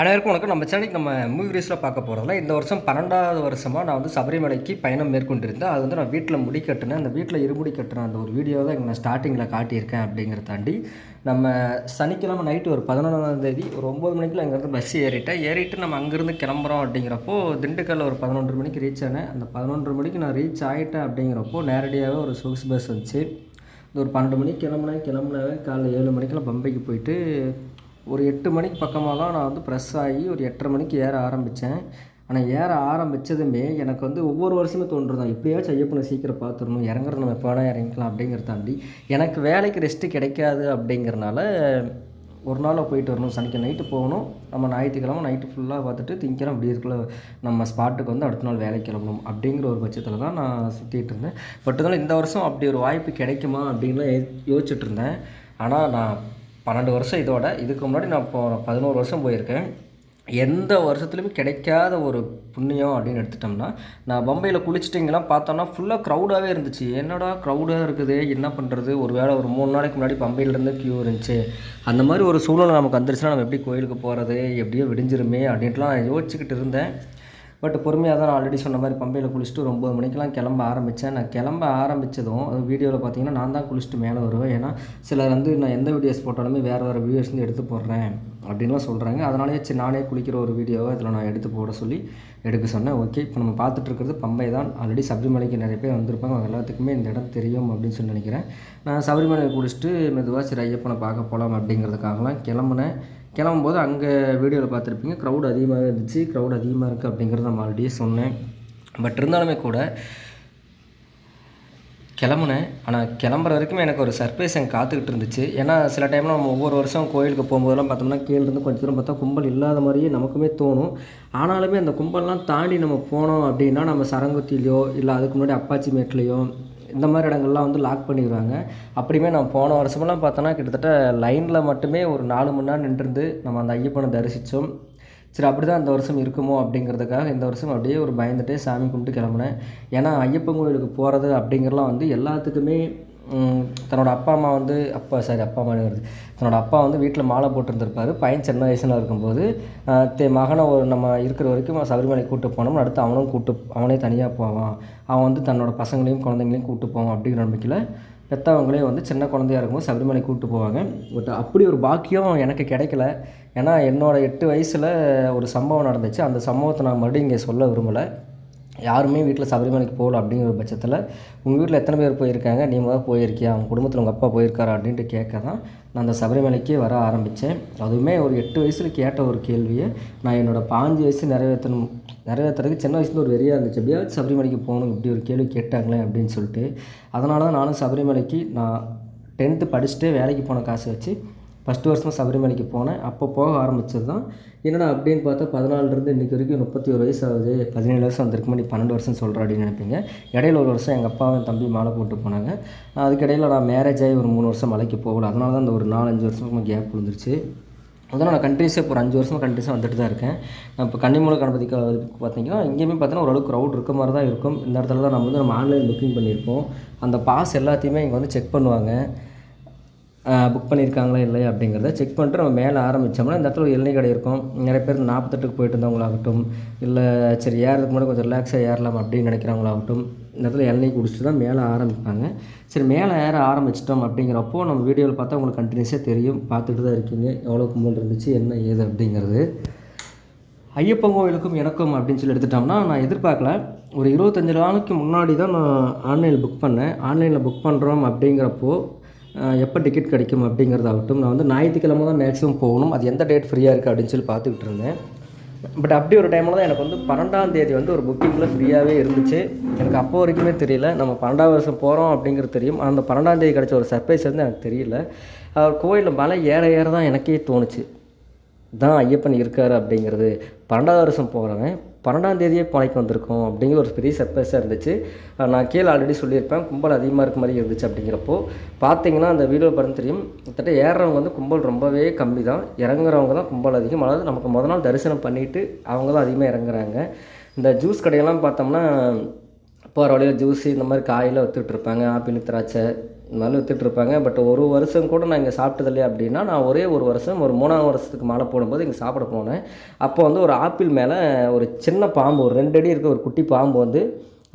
அனைவருக்கும் வணக்கம். நம்ம சேனலுக்கு நம்ம மூவி ரீஸில் பார்க்க போகிறதுல இந்த வருஷம் பன்னெண்டாவது வருஷமாக நான் வந்து சபரிமலைக்கு பயணம் மேற்கொண்டிருந்தேன். அது வந்து நான் வீட்டில் முடி கட்டினேன். அந்த வீட்டில் இருமுடி கட்டின அந்த ஒரு வீடியோ தான் நான் ஸ்டார்டிங்கில் காட்டியிருக்கேன் அப்படிங்கிறத தாண்டி நம்ம சனிக்கிழமை நைட்டு ஒரு பதினொன்றாம் தேதி ஒரு ஒம்பது மணிக்குள்ள இங்கேருந்து பஸ் ஏறிட்டேன். ஏறிட்டு நம்ம அங்கேருந்து கிளம்புறோம் அப்படிங்கிறப்போ திண்டுக்கல்ல ஒரு பதினொன்று மணிக்கு ரீச் ஆனேன். அந்த பதினொன்று மணிக்கு நான் ரீச் ஆகிட்டேன் அப்படிங்கிறப்போ நேரடியாகவே ஒரு சொகுசு பஸ் வந்துச்சு. இந்த ஒரு பன்னெண்டு மணிக்கு கிளம்புனேன். கிளம்புனவே காலைல ஏழு மணிக்கெல்லாம் பம்பைக்கு போயிட்டு ஒரு எட்டு மணிக்கு பக்கமாக தான் நான் வந்து ப்ரெஸ் ஆகி ஒரு எட்டரை மணிக்கு ஏற ஆரம்பித்தேன் ஆனால் ஏற ஆரம்பித்ததுமே எனக்கு வந்து ஒவ்வொரு வருஷமே தோன்றுதான் எப்படியாச்சும் ஐயப்பனை சீக்கிரம் பார்த்துடணும் இறங்குறது நம்ம எப்போ வேணால் இறங்கிக்கலாம் அப்படிங்கிறத தாண்டி எனக்கு வேலைக்கு ரெஸ்ட்டு கிடைக்காது அப்படிங்கிறனால ஒரு நாளில் போயிட்டு வரணும். சனிக்கிழமை நைட்டு போகணும். நம்ம ஞாயிற்றுக்கிழமை நைட்டு ஃபுல்லாக பார்த்துட்டு திங்கிழமை அப்படி இருக்கல நம்ம ஸ்பாட்டுக்கு வந்து அடுத்த நாள் வேலைக்கு கிளம்பணும் அப்படிங்கிற ஒரு பட்சத்தில் தான் நான் சுற்றிட்டு இருந்தேன். பட் இருந்தாலும் இந்த வருஷம் அப்படி ஒரு வாய்ப்பு கிடைக்குமா அப்படின்லாம் யோ- யோசிச்சுட்டு இருந்தேன். ஆனால் நான் பன்னெண்டு வருஷம் இதோட. இதுக்கு முன்னாடி நான் இப்போ பதினோரு வருஷம் போயிருக்கேன். எந்த வருஷத்துலையுமே கிடைக்காத ஒரு புண்ணியம் அப்படின்னு எடுத்துட்டோம்னா நான் பம்பையில் குளிச்சுட்டிங்கலாம் பார்த்தோன்னா ஃபுல்லாக க்ரௌடாகவே இருந்துச்சு. என்னடா க்ரௌடாக இருக்குது? என்ன பண்ணுறது ஒரு வேளை ஒரு மூணு நாளைக்கு முன்னாடி பம்பையிலேருந்து க்யூ இருந்துச்சு. அந்த மாதிரி ஒரு சூழ்நிலை நமக்கு வந்துருச்சுன்னா நம்ம எப்படி கோயிலுக்கு போகிறது எப்படியோ விடிஞ்சிருமே அப்படின்ட்டுலாம் நான் யோசிச்சுக்கிட்டு இருந்தேன். பட் பொறுமையாக தான் நான் ஆல்ரெடி சொன்ன மாதிரி பம்பையில் குளிச்சுட்டு ஒரு ஒம்பது மணிக்கெலாம் கிளம்ப ஆரம்பித்தேன் நான் கிளம்ப ஆரம்பித்ததும் அது வீடியோவில் பார்த்தீங்கன்னா நான் தான் குளிச்சுட்டு மேலே வருவேன். ஏன்னா சிலர் வந்து நான் எந்த வீடியோஸ் போட்டாலுமே வேறு வேறு வீடியோஸ் வந்து எடுத்து போடுறேன் அப்படின்லாம் சொல்கிறாங்க அதனாலேயே சரி நானே குளிக்கிற ஒரு வீடியோவை இதில் நான் எடுத்து போட சொல்லி எடுக்க சொன்னேன். ஓகே இப்போ நம்ம பார்த்துட்டு இருக்கிறது பம்பை தான். ஆல்ரெடி சபரிமலைக்கு நிறைய பேர் வந்திருப்பாங்க. அவங்க எல்லாத்துக்குமே இந்த இடம் தெரியும் அப்படின்னு சொல்லி நினைக்கிறேன். நான் சபரிமலை குளிச்சுட்டு மெதுவாக சரி ஐயப்பனை பார்க்க போகலாம் அப்படிங்கிறதுக்காகலாம் கிளம்புனேன். கிளம்பும்போது அங்கே வீடியோவில் பார்த்துருப்பீங்க க்ரௌட் அதிகமாக இருந்துச்சு க்ரௌட் அதிகமாக இருக்குது அப்படிங்கிறத நான் ஆல்ரெடியே சொன்னேன். பட் இருந்தாலுமே கூட கிளம்புனேன். ஆனால் கிளம்புற வரைக்கும் எனக்கு ஒரு சர்ப்ரைஸ் எனக்கு காத்துக்கிட்டு இருந்துச்சு. ஏன்னா சில டைமில் நம்ம ஒவ்வொரு வருஷம் கோயிலுக்கு போகும்போதெல்லாம் பார்த்தோம்னா கீழேருந்து கொஞ்சம் தூரம் பார்த்தா கும்பல் இல்லாத மாதிரியே நமக்குமே தோணும். ஆனாலுமே அந்த கும்பல்லாம் தாண்டி நம்ம போனோம் அப்படின்னா நம்ம சரங்குத்திலையோ இல்லை அதுக்கு முன்னாடி அப்பாச்சி மேட்லேயோ இந்த மாதிரி இடங்கள்லாம் வந்து லாக் பண்ணிடுவாங்க. அப்படியுமே நான் போன வருஷமெல்லாம் பார்த்தோன்னா கிட்டத்தட்ட லைனில் மட்டுமே ஒரு நாலு மணி நேரம் நின்றுருந்து நம்ம அந்த ஐயப்பனை தரிசித்தோம் சரி அப்படி தான் இந்த வருஷம் இருக்குமோ அப்படிங்கிறதுக்காக இந்த வருஷம் அப்படியே ஒரு பயந்துட்டே சாமி கும்பிட்டு கிளம்புனேன். ஏன்னா ஐயப்பன் கோயிலுக்கு போகிறது அப்படிங்கிறலாம் வந்து எல்லாத்துக்குமே தன்னோட அப்பா அம்மா வந்து அப்பா சாரி அப்பா அம்மா வருது. தன்னோட அப்பா வந்து வீட்டில் மாலை போட்டிருந்திருப்பாரு. பையன் சின்ன வயசில் இருக்கும்போது தே மகனை ஒரு நம்ம இருக்கிற வரைக்கும் சபரிமலை கூட்டு போனோம் அடுத்து அவனும் கூட்டு அவனே தனியாக போவான். அவன் வந்து தன்னோட பசங்களையும் குழந்தைங்களையும் கூப்பிட்டு போவான் அப்படிங்கிற நம்பிக்கையில் பெற்றவங்களே வந்து சின்ன குழந்தையா இருக்கும்போது சபரிமலை கூப்பிட்டு போவாங்க. பட் அப்படி ஒரு பாக்கியம் எனக்கு கிடைக்கல. ஏன்னா என்னோடய எட்டு வயசில் ஒரு சம்பவம் நடந்துச்சு. அந்த சம்பவத்தை நான் மறுபடியும் இங்கே சொல்ல விரும்பலை. யாருமே வீட்டில் சபரிமலைக்கு போகல அப்படிங்கிற பட்சத்தில் உங்கள் வீட்டில் எத்தனை பேர் போயிருக்காங்க? நீ முதல் போயிருக்கியா? உங்கள் குடும்பத்தில் உங்கள் அப்பா போயிருக்காரா? அப்படின்ட்டு கேட்க தான் நான் அந்த சபரிமலைக்கே வர ஆரம்பித்தேன் அதுவுமே ஒரு எட்டு வயசில் கேட்ட ஒரு கேள்வியை. நான் என்னோட பாஞ்சு வயசு நிறைவேற்றணும் நிறைவேற்றுறதுக்கு சின்ன வயசுல ஒரு வெறியாக இருந்துச்சு. எப்படியாவது சபரிமலைக்கு போகணும் இப்படி ஒரு கேள்வி கேட்டாங்களே அப்படின்னு சொல்லிட்டு அதனால தான் நானும் சபரிமலைக்கு நான் டென்த்து படிச்சுட்டு வேலைக்கு போன காசு வச்சு ஃபஸ்ட்டு வருஷமாக சபரிமலைக்கு போனேன். அப்போ போக ஆரம்பிச்சது தான் என்னடா அப்படின்னு பார்த்தா பதினாலருந்து இன்றைக்கி வரைக்கும் முப்பத்தி ஒரு வயசு ஆகுது. பதினேழு வருஷம் வந்திருக்கு. நீ பன்னெண்டு வருஷம் சொல்கிற அப்படின்னு நினைப்பீங்க. இடையில ஒரு வருஷம் எங்கள் அப்பாவும் என் தம்பி மாலை போட்டு போனாங்க. அதுக்கிடையில் நான் மேரேஜ் ஆகி ஒரு மூணு வருஷம் மலைக்கு போகல. அதனால தான் அந்த ஒரு நாலஞ்சு வருஷம் கேப் விழுந்துருச்சு. அதனால் நான் கண்ட்ரிஸே இப்போ ஒரு அஞ்சு வருஷமாக கண்ட்ரிஸாக வந்துட்டு தான் இருக்கேன். நான் இப்போ கன்னிமூல கணபதிக்கு பார்த்தீங்கன்னா இங்கேயுமே பார்த்தீங்கன்னா ஓரளவுக்கு க்ரௌட் இருக்க மாதிரி தான் இருக்கும். இந்த இடத்துல தான் நம்ம வந்து நம்ம ஆன்லைன் புக்கிங் பண்ணியிருப்போம். அந்த பாஸ் எல்லாத்தையுமே இங்கே வந்து செக் பண்ணுவாங்க. புக் பண்ணியிருக்காங்களா இல்லையா அப்படிங்கிறத செக் பண்ணிட்டு நம்ம மேலே ஆரம்பித்தோம்னா இந்த இடத்துல ஒரு இளநீ கடை இருக்கும். நிறைய பேர் நாற்பத்தெட்டுக்கு போயிட்டு இருந்தவங்களாகட்டும் இல்லை சரி ஏறதுக்கு முன்னாடி கொஞ்சம் ரிலாக்ஸாக ஏறலாம் அப்படின்னு நினைக்கிறவங்களாகட்டும் இந்த இடத்துல இளநீ குடிச்சிட்டு தான் மேலே ஆரம்பிப்பாங்க. சரி மேலே ஏற ஆரம்பிச்சிட்டோம் அப்படிங்கிறப்போ நம்ம வீடியோவில் பார்த்தா உங்களுக்கு கண்டினியூஸாக தெரியும். பார்த்துட்டு தான் இருக்கீங்க. எவ்வளோ கும்பல் இருந்துச்சு என்ன ஏது அப்படிங்கிறது. ஐயப்பன் கோவிலுக்கும் எனக்கும் அப்படின்னு சொல்லி எடுத்துட்டோம்னா நான் எதிர்பார்க்கல. ஒரு இருபத்தஞ்சு நாளைக்கு முன்னாடி தான் நான் ஆன்லைனில் புக் பண்ணேன். ஆன்லைனில் புக் பண்ணுறோம் அப்படிங்கிறப்போ எப்போ டிக்கெட் கிடைக்கும் அப்படிங்கிறதாகட்டும் நான் வந்து ஞாயிற்றுக்கிழமை தான் மேக்ஸிமம் போகணும். அது எந்த டேட் ஃப்ரீயாக இருக்குது அப்படின்னு சொல்லி பார்த்துக்கிட்டு இருந்தேன். பட் அப்படி ஒரு டைமில் தான் எனக்கு வந்து பன்னெண்டாம் தேதி வந்து ஒரு புக்கிங்கில் ஃப்ரீயாகவே இருந்துச்சு. எனக்கு அப்போ வரைக்குமே தெரியல. நம்ம பன்னெண்டாம் வருஷம் போகிறோம் அப்படிங்கிறது தெரியும். அந்த பன்னெண்டாம் தேதி கிடச்ச ஒரு சர்ப்ரைஸ் வந்து எனக்கு தெரியல. அவர் கோயிலில் மலை ஏற ஏற தான் எனக்கே தோணுச்சு. தான் ஐயப்பன் இருக்கார் அப்படிங்கிறது. பன்னெண்டாவது வருஷம் போகிறவன் பன்னெண்டாம் தேதியே பனைக்கு வந்திருக்கோம் அப்படிங்கிற ஒரு பெரிய சர்ப்ரைஸாக இருந்துச்சு. நான் கீழே ஆல்ரெடி சொல்லியிருப்பேன். கும்பல் அதிகமாக இருக்க மாதிரி இருந்துச்சு அப்படிங்கிறப்போ பார்த்தீங்கன்னா அந்த வீடியோ படம் தெரியும். கிட்டத்தட்ட ஏறுறவங்க வந்து கும்பல் ரொம்பவே கம்மி தான் இறங்குறவங்க தான் கும்பல் அதிகம். அதாவது நமக்கு முத நாள் தரிசனம் பண்ணிவிட்டு அவங்க தான் அதிகமாக இறங்குறாங்க. இந்த ஜூஸ் கடையெல்லாம் பார்த்தோம்னா போகிற வழியில் ஜூஸு இந்த மாதிரி காயெல்லாம் வித்துட்டு இருப்பாங்க. ஆப்பிள் திராட்சை இந்த மாதிரி வித்துட்ருப்பாங்க பட் ஒரு வருஷம் கூட நான் இங்கே சாப்பிட்டதில்லையே அப்படின்னா நான் ஒரே ஒரு வருஷம் ஒரு மூணாவது வருஷத்துக்கு மேலே போடும்போது இங்கே சாப்பிட போனேன். அப்போ வந்து ஒரு ஆப்பிள் மேலே ஒரு சின்ன பாம்பு ஒரு ரெண்டு அடி இருக்க ஒரு குட்டி பாம்பு வந்து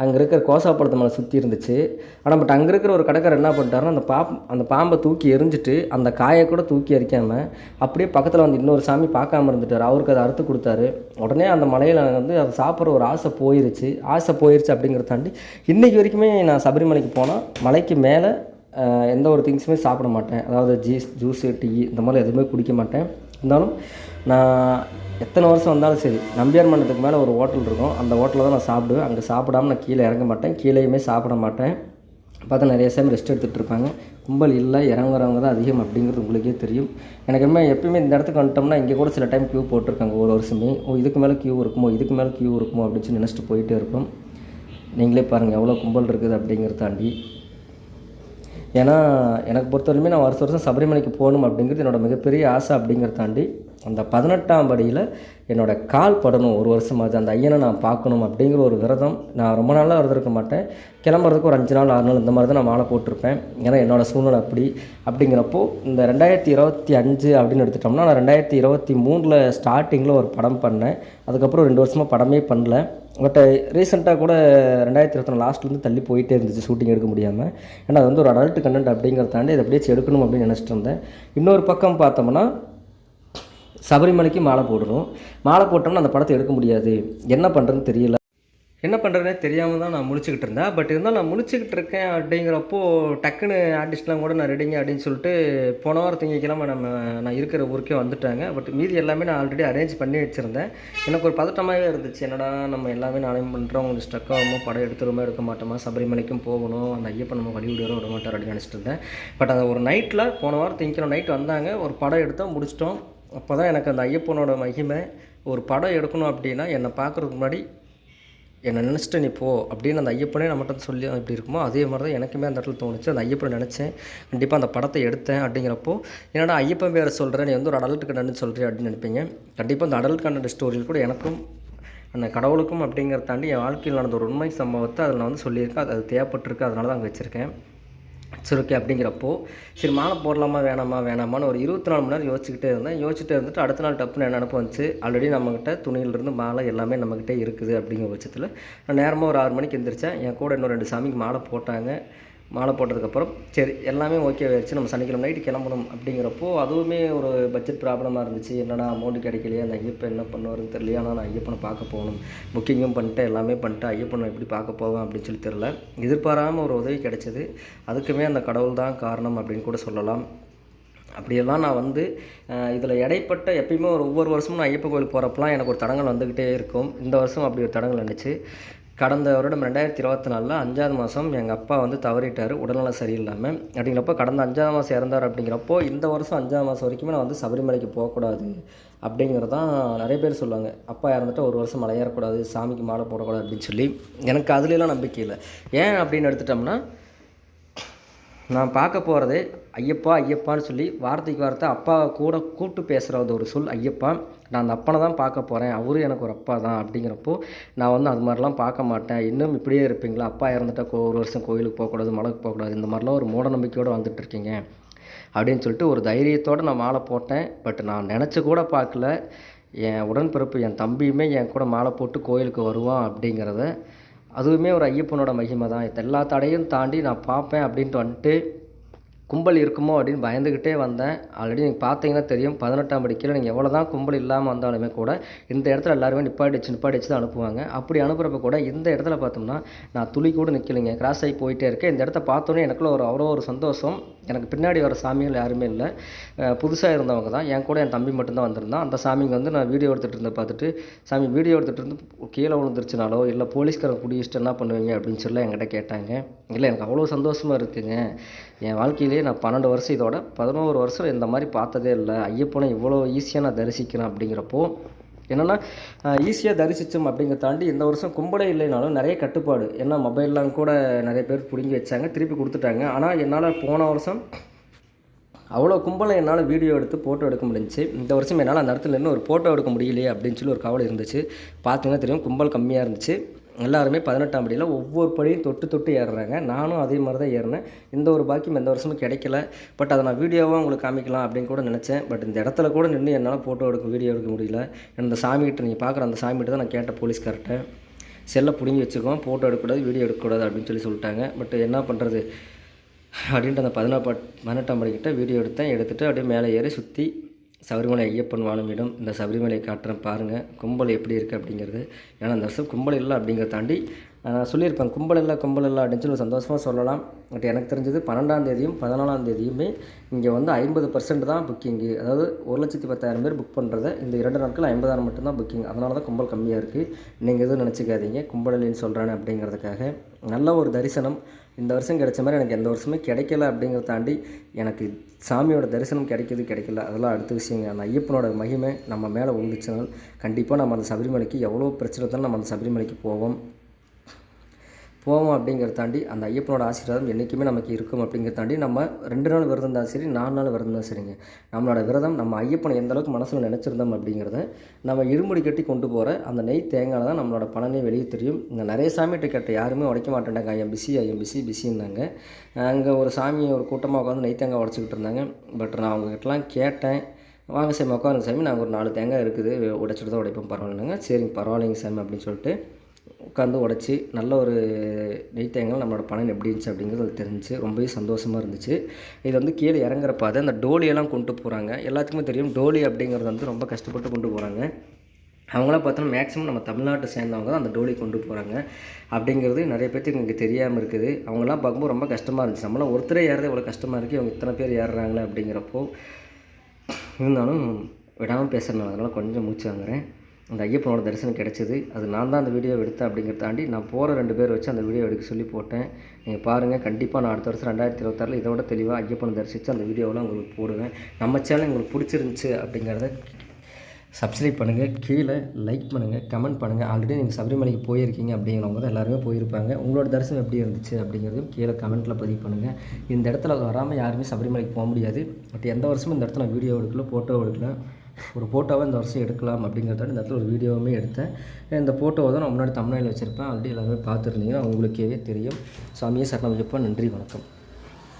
அங்கே இருக்கிற கோசாப்பழத்தை மேலே சுற்றி இருந்துச்சு. ஆனால் பட் அங்கே இருக்கிற ஒரு கடைக்காரர் என்ன பண்ணிட்டாருன்னா அந்த பாப் அந்த பாம்பை தூக்கி எரிஞ்சிட்டு அந்த காயை கூட தூக்கி எரிக்காமல் அப்படியே பக்கத்தில் வந்து இன்னொரு சாமி பார்க்காம இருந்துட்டார். அவருக்கு அதை அறுத்து கொடுத்தாரு. உடனே அந்த மலையில் வந்து அதை சாப்பிட்ற ஒரு ஆசை போயிருச்சு. ஆசை போயிருச்சு அப்படிங்கிறத தாண்டி இன்றைக்கி வரைக்குமே நான் சபரிமலைக்கு போனால் மலைக்கு மேலே எந்த ஒரு திங்ஸுமே சாப்பிட மாட்டேன். அதாவது ஜீஸ் ஜூஸு டீ இந்த மாதிரி எதுவுமே குடிக்க மாட்டேன். இருந்தாலும் நான் எத்தனை வருஷம் வந்தாலும் சரி நம்பியார் மண்டலத்துக்கு மேலே ஒரு ஹோட்டல் இருக்கும். அந்த ஹோட்டலில் தான் நான் சாப்பிடுவேன். அங்கே சாப்பிடாம நான் கீழே இறங்க மாட்டேன். கீழேயுமே சாப்பிட மாட்டேன். பார்த்தா நிறைய சேம் ரெஸ்ட் எடுத்துகிட்டு இருப்பாங்க. கும்பல் இல்லை இறங்குறவங்க தான் அதிகம் அப்படிங்கிறது உங்களுக்கே தெரியும். எனக்கு என்ன எப்பயுமே இந்த இடத்துக்கு வந்துட்டோம்னா இங்கே கூட சில டைம் க்யூ போட்டிருக்காங்க ஒரு வருஷமே. ஓ இதுக்கு மேலே க்யூ இருக்குமோ இதுக்கு மேலே க்யூ இருக்குமோ அப்படின்னு சொல்லி நினச்சிட்டு போயிட்டே இருக்கும் நீங்களே பாருங்கள் எவ்வளோ கும்பல் இருக்குது அப்படிங்கிறத தாண்டி. ஏன்னா எனக்கு பொறுத்தவரையுமே நான் வருஷம் வருஷம் சபரிமலைக்கு போகணும் அப்படிங்கிறது என்னோடய மிகப்பெரிய ஆசை அப்படிங்கிறத தாண்டி அந்த பதினெட்டாம் படியில் என்னோட கால் படணும் ஒரு வருஷமாச்சு அந்த ஐயனை நான் பார்க்கணும் அப்படிங்கிற ஒரு விரதம் நான் ரொம்ப நாளாக விரதம் இருக்க மாட்டேன். கிளம்புறதுக்கு ஒரு அஞ்சு நாள் ஆறு நாள் இந்த மாதிரி தான் நான் மாலை போட்டிருப்பேன். ஏன்னா என்னோடய சூழ்நிலை அப்படி. அப்படிங்கிறப்போ இந்த ரெண்டாயிரத்தி இருபத்தி அஞ்சு அப்படின்னு எடுத்துட்டோம்னா நான் ரெண்டாயிரத்தி இருபத்தி மூணில் ஸ்டார்டிங்கில் ஒரு படம் பண்ணேன். அதுக்கப்புறம் ரெண்டு வருஷமாக படமே பண்ணல. பட் ரீசெண்டாக கூட ரெண்டாயிரத்தி இருபத்தி நாலு லாஸ்ட்லேருந்து தள்ளி போயிட்டே இருந்துச்சு ஷூட்டிங் எடுக்க முடியாமல் ஏன்னா அது வந்து ஒரு அடல்ட் கண்டென்ட் அப்படிங்கிறத தாண்டி அதை அப்படியே எடுக்கணும் அப்படின்னு நினச்சிட்டு இருந்தேன். இன்னொரு பக்கம் பார்த்தோம்னா சபரிமலைக்கு மாலை போடுறோம். மாலை போட்டோம்னா அந்த படத்தை எடுக்க முடியாது. என்ன பண்ணுறதுன்னு தெரியல. என்ன பண்ணுறதுனே தெரியாமல் தான் நான் முழிச்சுக்கிட்டு இருந்தேன். பட் இருந்தாலும் நான் முழிச்சுக்கிட்டு இருக்கேன் அப்படிங்கிறப்போ டக்குன்னு ஆர்டிஸ்ட்லாம் கூட நான் ரெடிங்க அப்படின்னு சொல்லிட்டு போன வாரம் திங்கக்கிழமை நம்ம நான் இருக்கிற ஊருக்கே வந்துட்டாங்க. பட் மீதி எல்லாமே நான் ஆல்ரெடி அரேஞ்ச் பண்ணி வச்சுருந்தேன். எனக்கு ஒரு பதட்டமாகவே இருந்துச்சு. என்னடா நம்ம எல்லாமே நாளையும் பண்ணுறோம் உங்களுக்கு ஸ்டக் ஆகுமோ? படம் எடுத்துருமோ எடுக்க மாட்டோமா? சபரிமலைக்கும் போகணும். அந்த ஐயப்பன் நம்ம வழி விடுறோம். விட மாட்டார் அப்படின்னு நினச்சிட்டு இருந்தேன். பட் அந்த ஒரு நைட்டில் போன வாரம் திங்கிற நைட் வந்தாங்க. ஒரு படம் எடுத்தோம் முடிச்சிட்டோம். அப்போ தான் எனக்கு அந்த ஐயப்பனோட மகிமை ஒரு படம் எடுக்கணும் அப்படின்னா என்னை பார்க்குறதுக்கு முன்னாடி என்னை நினச்சிட்டு நீ போ அப்படின்னு அந்த ஐயப்பனே நம்மகிட்ட சொல்லி எப்படி இருக்குமோ அதே மாதிரி தான் எனக்குமே அந்த இடத்துல தோணுச்சு. அந்த ஐயப்பனை நினச்சேன். கண்டிப்பாக அந்த படத்தை எடுத்தேன் அப்படிங்கிறப்போ என்னடா ஐயப்பன் பேரை சொல்கிறேன் நீ வந்து ஒரு அடல்ட் கண்டன்னு சொல்கிறீ அப்படின்னு நினைப்பீங்க. கண்டிப்பாக அந்த அடல்ட் கண்டென்ட் ஸ்டோரியில் கூட எனக்கும் அந்த கடவுளுக்கும் அப்படிங்கிறத தாண்டி என் வாழ்க்கையில் நடந்த ஒரு உண்மை சம்பவத்தை அதில் நான் வந்து சொல்லியிருக்கேன். அது அது தேவைப்பட்டிருக்கு அதனால தான் அங்கே வச்சுருக்கேன். சரி ஓகே அப்படிங்கிறப்போ சரி மாலை போடலாமா வேணாமா வேணாமான்னு ஒரு இருபத்தி நாலு மணி நேரம் யோசிச்சுக்கிட்டே இருந்தேன். யோசிச்சுட்டே இருந்துட்டு அடுத்த நாள் டப்புன்னு என்ன நினப்பு வந்துச்சு? ஆல்ரெடி நம்மக்கிட்ட துணியிலிருந்து மாலை எல்லாமே நம்மக்கிட்டே இருக்குது. அப்படிங்கிற பட்சத்தில் நான் நேரமாக ஒரு ஆறு மணிக்கு எந்திரிச்சேன். என் கூட இன்னும் ரெண்டு சாமிக்கு மாலை போட்டாங்க. மாலை போட்டதுக்கப்புறம் சரி எல்லாமே ஓகே ஆயிடுச்சு நம்ம சனிக்கிழமை நைட்டு கிளம்பணும் அப்படிங்கிறப்போ அதுவுமே ஒரு பட்ஜெட் ப்ராப்ளமாக இருந்துச்சு. என்னடா அமௌண்ட் கிடைக்கலையே அந்த ஐயப்பன் என்ன பண்ணுவாருன்னு தெரியல ஆனால் நான் ஐயப்பனை பார்க்க போகணும். புக்கிங்கும் பண்ணிட்டு எல்லாமே பண்ணிட்டு ஐயப்பனை எப்படி பார்க்க போவேன் அப்படின்னு சொல்லி தெரில எதிர்பாராமல் ஒரு உதவி கிடைச்சது. அதுக்குமே அந்த கடவுள் தான் காரணம் அப்படின்னு கூட சொல்லலாம். அப்படியெல்லாம் நான் வந்து இதில் இடைப்பட்ட எப்பயுமே ஒரு ஒவ்வொரு வருஷமும் நான் ஐயப்பன் கோயில் போகிறப்பலாம் எனக்கு ஒரு தடங்கள் வந்துக்கிட்டே இருக்கும். இந்த வருஷம் அப்படி ஒரு தடங்கள் வந்துச்சு. கடந்த வருடம் ரெண்டாயிரத்தி இருபத்தி நாலில் அஞ்சாவது மாதம் எங்கள் அப்பா வந்து தவறிட்டார் உடல்நலம் சரியில்லாமல் அப்படிங்கிறப்போ கடந்த அஞ்சாவது மாதம் இறந்தார் அப்படிங்கிறப்போ இந்த வருஷம் அஞ்சாவது மாதம் வரைக்குமே நான் வந்து சபரிமலைக்கு போகக்கூடாது அப்படிங்கிறது தான் நிறைய பேர் சொல்லுவாங்க. அப்பா இறந்துட்டு ஒரு வருஷம் மலை ஏறக்கூடாது சாமிக்கு மாலை போடக்கூடாது அப்படின்னு சொல்லி. எனக்கு அதுலலாம் நம்பிக்கை இல்லை. ஏன் அப்படின்னு எடுத்துட்டோம்னா நான் பார்க்க போகிறதே ஐயப்பா ஐயப்பான்னு சொல்லி வார்த்தைக்கு வார்த்தை அப்பா கூட கூட்டு பேசுகிறது ஒரு சொல் ஐயப்பா. நான் அந்த அப்பனை தான் பார்க்க போகிறேன் அவரும் எனக்கு ஒரு அப்பா தான் அப்படிங்கிறப்போ நான் வந்து அது மாதிரிலாம் பார்க்க மாட்டேன். இன்னும் இப்படியே இருப்பீங்களா? அப்பா இறந்துட்டா கோ- ஒரு வருஷம் கோயிலுக்கு போகக்கூடாது மலைக்கு போகக்கூடாது இந்த மாதிரிலாம் ஒரு மூட நம்பிக்கையோடு வந்துட்டு இருக்கீங்க. அப்படின்னு சொல்லிட்டு ஒரு தைரியத்தோடு நான் மாலை போட்டேன். பட் நான் நினச்சி கூட பார்க்கல. என் உடன்பிறப்பு என் தம்பியுமே என் கூட மாலை போட்டு கோயிலுக்கு வருவான் அப்படிங்கிறத. அதுவுமே ஒரு ஐயப்பனோட மகிமை தான். எல்லா தடையும் தாண்டி நான் பார்ப்பேன் அப்படின்ட்டு வந்துட்டு கும்பல் இருக்குமோ அப்படின்னு பயந்துக்கிட்டே வந்தேன். ஆல்ரெடி நீங்கள் பார்த்தீங்கன்னா தெரியும் பதினெட்டாம் படிக்கையில் நீங்கள் எவ்வளோ தான் கும்பல் இல்லாமல் வந்தாலுமே கூட இந்த இடத்துல எல்லாருமே நிப்பாடிச்சு நிப்பாடிச்சு தான் அனுப்புவாங்க. அப்படி அனுப்புகிறப்ப கூட இந்த இடத்துல பார்த்தோம்னா நான் துளி கூட நிற்கலைங்க கிராஸ் ஆகி போயிட்டே இருக்கேன். இந்த இடத்த பார்த்தோன்னே எனக்குள்ள ஒரு அவ்வளோ ஒரு சந்தோஷம். எனக்கு பின்னாடி வர சாமிகள் யாருமே இல்லை. புதுசாக இருந்தவங்க தான். என் கூட என் தம்பி மட்டும்தான் வந்திருந்தான். அந்த சாமிங்க வந்து நான் வீடியோ எடுத்துகிட்டு இருந்த பார்த்துட்டு சாமி வீடியோ எடுத்துகிட்டு இருந்து கீழே விழுந்துருச்சுனாலோ இல்லை போலீஸ்காரங்க குடிச்சிட்டு என்ன பண்ணுவீங்க? அப்படின்னு சொல்லி என்கிட்ட கேட்டாங்க. இல்லை எனக்கு அவ்வளோ சந்தோஷமாக இருக்குங்க. என் வாழ்க்கையிலேயே நான் பன்னெண்டு வருஷம் இதோட பதினோரு வருஷம் இந்த மாதிரி பார்த்ததே இல்லை. ஐயப்பனை இவ்வளோ ஈஸியாக நான் தரிசிக்கிறேன் அப்படிங்கிறப்போ என்னென்னா ஈஸியாக தரிசித்தோம் அப்படிங்கிறத தாண்டி இந்த வருஷம் கும்பலே இல்லைனாலும் நிறைய கட்டுப்பாடு. ஏன்னா மொபைல்லாம் கூட நிறைய பேர் பிடுங்கி வச்சாங்க திருப்பி கொடுத்துட்டாங்க. ஆனால் என்னால் போன வருஷம் அவ்வளோ கும்பலை என்னால் வீடியோ எடுத்து ஃபோட்டோ எடுக்க முடிஞ்சுச்சு. இந்த வருஷம் என்னால் அந்த இடத்துல இன்னும் ஒரு ஃபோட்டோ எடுக்க முடியலையே அப்படின்னு சொல்லி ஒரு கவலை இருந்துச்சு. பார்த்தீங்கன்னா தெரியும் கும்பல் கம்மியாக இருந்துச்சு. எல்லாருமே பதினெட்டாம் படியில் ஒவ்வொரு படியும் தொட்டு தொட்டு ஏறுறாங்க. நானும் அதே மாதிரி தான் ஏறினேன். இந்த ஒரு பாக்கியம் எந்த வருஷமும் கிடைக்கல. பட் அதை நான் வீடியோவாக உங்களுக்கு காமிக்கலாம் அப்படின்னு கூட நினச்சேன். பட் இந்த இடத்துல கூட நின்று என்னால் ஃபோட்டோ எடுக்க வீடியோ எடுக்க முடியல. அந்த சாமிகிட்ட நீங்கள் பார்க்குற அந்த சாமிகிட்ட தான் நான் கேட்டேன் போலீஸ்கார்ட்ட செல்லை பிடுங்கி வச்சுருக்கோம் ஃபோட்டோ எடுக்கக்கூடாது வீடியோ எடுக்கக்கூடாது அப்படின்னு சொல்லி சொல்லிட்டாங்க. பட் என்ன பண்ணுறது அப்படின்ட்டு அந்த பதினா பதினெட்டாம் படிக்கிட்ட வீடியோ எடுத்தேன். எடுத்துகிட்டு அப்படியே மேலே ஏறி சுற்றி சபரிமலை ஐயப்பன் வாழும் இடம் இந்த சபரிமலையை காட்டுறேன் பாருங்கள் கும்பல் எப்படி இருக்குது அப்படிங்கிறது. ஏன்னா இந்த வருஷம் கும்பல் இல்லை அப்படிங்கிறத தாண்டி நான் சொல்லியிருப்பேன். கும்பல் இல்லை கும்பல் இல்லை அப்படின்னு சொல்லி சந்தோஷமாக சொல்லலாம். பட் எனக்கு தெரிஞ்சது பன்னெண்டாம் தேதியும் பதினாலாம் தேதியுமே இங்கே வந்து ஐம்பது பர்சன்ட் தான் புக்கிங்கு அதாவது ஒரு லட்சத்தி பத்தாயிரம் பேர் புக் பண்ணுறத இந்த இரண்டு நாட்கள் ஐம்பதாயிரம் மட்டும்தான் புக்கிங் அதனால தான் கும்பல் கம்மியாக இருக்குது நீங்கள் எதுவும் நினச்சிக்காதீங்க. கும்பல் இல்லைன்னு சொல்கிறேன்னு அப்படிங்கிறதுக்காக. நல்ல ஒரு தரிசனம். இந்த வருஷம் கிடைச்ச மாதிரி எனக்கு எந்த வருஷமே கிடைக்கல அப்படிங்கிறத தாண்டி எனக்கு சாமியோட தரிசனம் கிடைக்கிது கிடைக்கல. அதெல்லாம் அடுத்த விஷயங்க. அந்த ஐயப்பனோட மகிமை நம்ம மேலே உந்துச்சுனால் கண்டிப்பாக நம்ம அந்த சபரிமலைக்கு எவ்வளோ பிரச்சனை இருந்தாலும் நம்ம அந்த சபரிமலைக்கு போவோம். போவோம் அப்படிங்கிறத தாண்டி அந்த ஐயப்பனோட ஆசீர்வாதம் என்றைக்குமே நமக்கு இருக்கும் அப்படிங்கிறத தாண்டி நம்ம ரெண்டு நாள் விரதம் இருந்தாலும் சரி நாலு நாள் விரதம் தான் சரிங்க. நம்மளோட விரதம் நம்ம ஐயப்பனை எந்த அளவுக்கு மனசில் நினச்சிருந்தோம் அப்படிங்கிறத நம்ம இருமுடி கட்டி கொண்டு போகிற அந்த நெய் தேங்காய் தான் நம்மளோட பலனே வெளியே தெரியும். இந்த நிறைய சாமிகிட்ட கேட்ட யாருமே உடைக்க மாட்டேன்டாங்க. ஐயம் பிஸி ஐயம் பிஸி பிஸின்னாங்க. அங்கே ஒரு சாமியை ஒரு கூட்டமாக உட்காந்து நெய் தேங்காய் உடச்சிக்கிட்டு இருந்தாங்க. பட் நான் அவங்ககிட்டலாம் கேட்டேன். வாங்க சாமி உட்காருங்க சாமி. நாங்கள் ஒரு நாலு தேங்காய் இருக்குது. உடைச்சிட்டு தான் உடைப்போம். பரவாயில்லைங்க சரிங்க பரவாயில்லைங்க சாமி அப்படின்னு சொல்லிட்டு உட்காந்து உடச்சி நல்ல ஒரு நெய் தேங்காய் நம்மளோட பணம் எப்படி இருந்துச்சு அப்படிங்கிறது அது தெரிஞ்சு ரொம்பவே சந்தோஷமாக இருந்துச்சு. இது வந்து கீழே இறங்குற பாதை அந்த டோலியெல்லாம் கொண்டு போகிறாங்க எல்லாத்துக்குமே தெரியும் டோலி அப்படிங்கிறது வந்து ரொம்ப கஷ்டப்பட்டு கொண்டு போகிறாங்க அவங்களாம் பார்த்தோன்னா மேக்ஸிமம் நம்ம தமிழ்நாட்டை சேர்ந்தவங்க தான் அந்த டோலி கொண்டு போகிறாங்க அப்படிங்கிறது நிறைய பேர்த்துக்கு இங்கே தெரியாமல் இருக்குது. அவங்களாம் பார்க்கும்போது ரொம்ப கஷ்டமாக இருந்துச்சு. நம்மளாம் ஒருத்தரே ஏறது இவ்வளோ கஷ்டமாக இருக்குது இவங்க இத்தனை பேர் ஏறுறாங்களே அப்படிங்கிறப்போ இருந்தாலும் விடாமல் பேசுகிறேன் அதனால் கொஞ்சம் மூச்சு வாங்குறேன். அந்த ஐயப்பனோட தரிசனம் கிடச்சிது. அது நான் தான் அந்த வீடியோ எடுத்தேன் அப்படிங்கிறத தாண்டி நான் போகிற ரெண்டு பேர் வச்சு அந்த வீடியோ எடுக்க சொல்லி போட்டேன். நீங்கள் பாருங்கள் கண்டிப்பாக நான் அடுத்த வருஷம் ரெண்டாயிரத்தி இருபத்தாறில் இதோட தெளிவாக ஐயப்பனை தரிசித்து அந்த வீடியோவெலாம் உங்களுக்கு போடுவேன். நம்ம சேனல் உங்களுக்கு பிடிச்சிருந்துச்சி அப்படிங்கிறத சப்ஸ்கிரைப் பண்ணுங்கள் கீழே லைக் பண்ணுங்கள் கமெண்ட் பண்ணுங்கள் ஆல்ரெடி நீங்கள் சபரிமலைக்கு போயிருக்கீங்க அப்படிங்கிறவங்க தான் எல்லாருமே போயிருப்பாங்க. உங்களோட தரிசனம் எப்படி இருந்துச்சு அப்படிங்கிறதையும் கீழே கமெண்ட்டில் பதிவு பண்ணுங்கள் இந்த இடத்துல வராமல் யாருமே சபரிமலைக்கு போக முடியாது. பட் எந்த வருஷமும் இந்த இடத்துல வீடியோ எடுக்கல ஃபோட்டோ எடுக்கல. ஒரு ஃபோட்டோவை இந்த வருஷம் எடுக்கலாம் அப்படிங்கிறத இந்த இடத்துல ஒரு வீடியோவுமே எடுத்தேன். இந்த ஃபோட்டோவை தான் நான் முன்னாடி தமிழ்நாட்டில் வச்சுருப்பேன். ஆல்ரெடி எல்லாருமே பார்த்துருந்தீங்கன்னா உங்களுக்கே தெரியும். சாமியே சரணம் வச்சுப்பேன் நன்றி வணக்கம்.